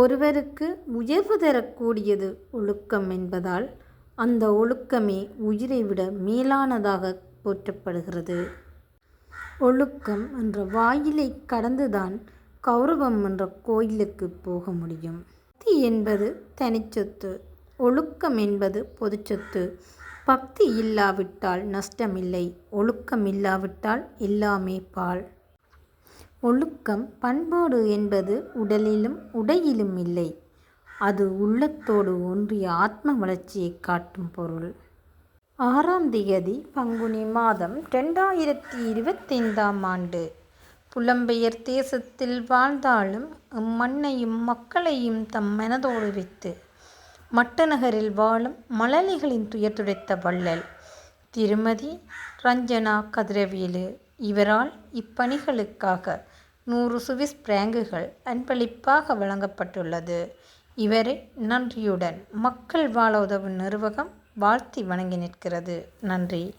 ஒருவருக்கு உயர்வு தரக்கூடியது ஒழுக்கம் என்பதால் அந்த ஒழுக்கமே உயிரை விட மேலானதாக போற்றப்படுகிறது. ஒழுக்கம் என்ற வாயிலை கடந்துதான் கௌரவம் என்ற கோயிலுக்கு போக முடியும். பக்தி என்பது தனிச்சொத்து ஒழுக்கம் என்பது பொதுச்சொத்து பக்தி இல்லாவிட்டால் நஷ்டமில்லை ஒழுக்கம் இல்லாவிட்டால் எல்லாமே பால் ஒழுக்கம் பண்பாடு என்பது உடலிலும் உடையிலும் இல்லை. அது உள்ளத்தோடு ஒன்றிய ஆத்ம வளர்ச்சியை காட்டும் பொருள். ஆறாம் திகதி பங்குனி மாதம் ரெண்டாயிரத்தி இருபத்தைந்தாம் ஆண்டு. புலம்பெயர் தேசத்தில் வாழ்ந்தாலும் அம்மண்ணையும் மக்களையும் தம் மனதோடு வைத்து மட்டநகரில் வாழும் மலலிகளின் துயர் துடைத்த வள்ளல். திருமதி ரஞ்சனா கதிரவேலு இவரால் இப்பணிகளுக்காக நூறு சுவிஸ் பிராங்குகள் அன்பளிப்பாக வழங்கப்பட்டுள்ளது. இவரை நன்றியுடன் மக்கள் வாழ உதவும் நிறுவகம் வாழ்த்தி வணங்கி நிற்கிறது. நன்றி.